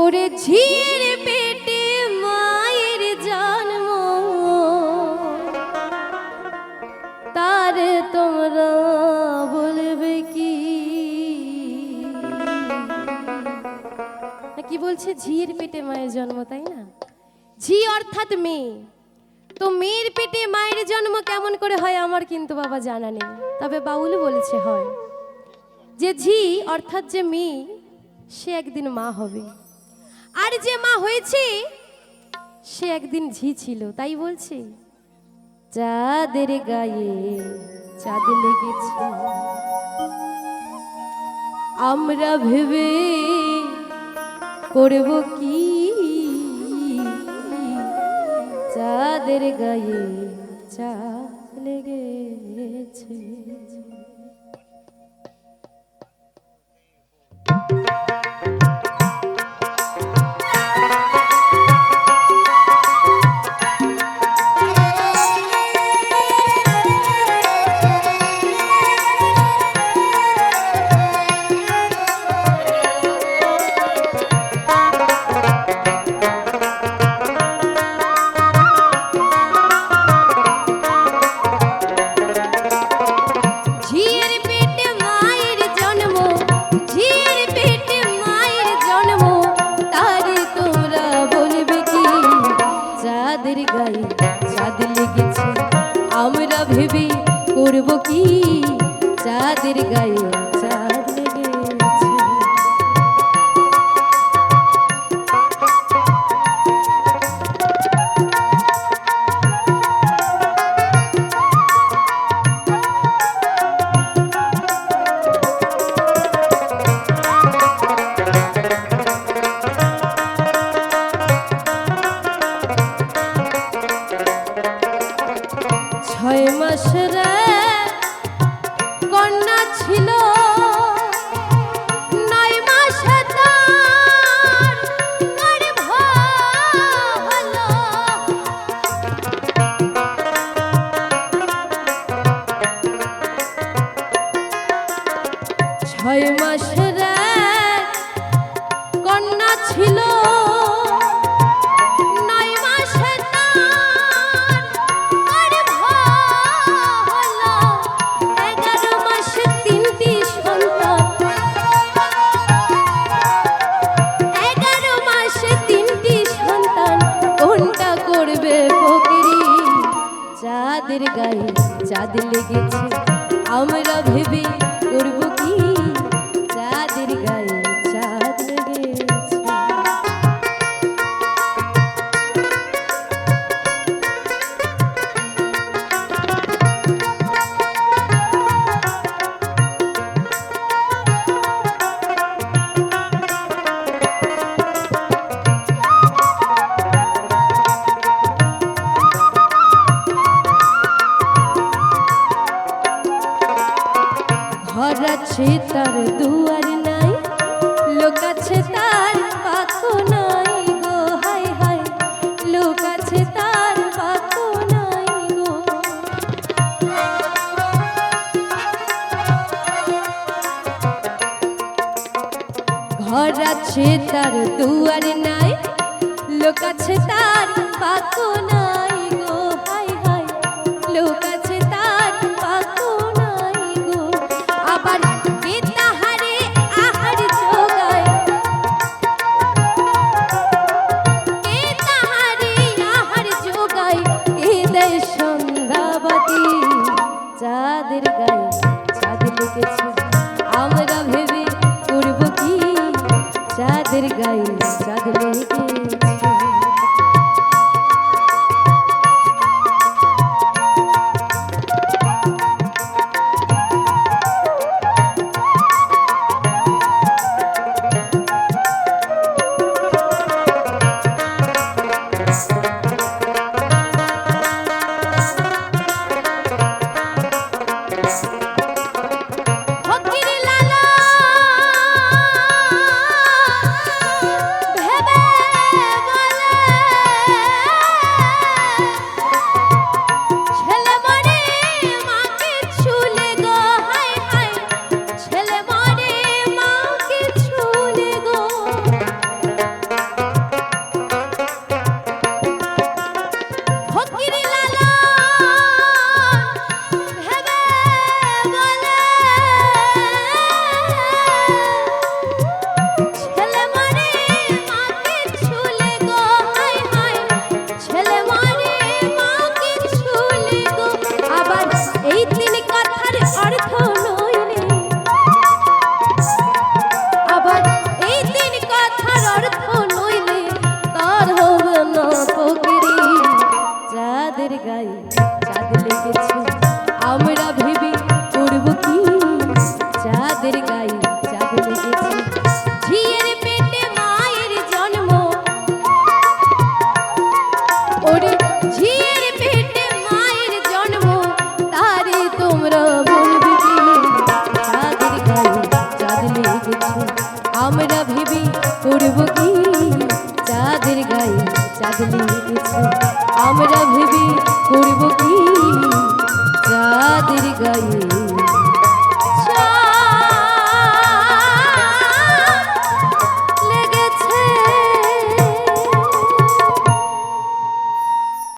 ওরে ঝির পেটে মায়ের জন্ম। তার তোমরা বলবে কি? কি বলছে? ঝির পেটে মায়ের জন্ম, তাই না? ঝি অর্থাৎ মেয়ে। তো মেয়ের পেটে মায়ের জন্ম কেমন করে হয় আমার কিন্তু বাবা জানা নেই, তবে বাউল বলেছে হয়। যে ঝি অর্থাৎ যে মেয়ে, সে একদিন মা হবে। আর যে মা হয়েছে, সে একদিন ঝি ছিল, তাই বলছে, চাঁদের গায়ে চাঁদ লেগেছে। আমরা ভেবে করব কি? চাঁদের গায়ে চাঁদ লেগেছে। ভেবে করব কি? চাঁদের গায়ে সন্তান। কোনটা করবে ফকিরি? চাঁদের গায়ে চাঁদ লেগেছে। আমরা ভেবে আছে তার দুয়ার নাই। লোক আছে তার পাখো নাই গো হাই হাই লোক আছে তার পাখো নাই গো। ঘর আছে তার দুয়ার নাই। লোক আছে তার নাই চাঁদ লেগেছে আমরা ভেবে করব কি? চাঁদের গায়ে চাঁদ গায়ে চাঁদ লেগেছে। 可以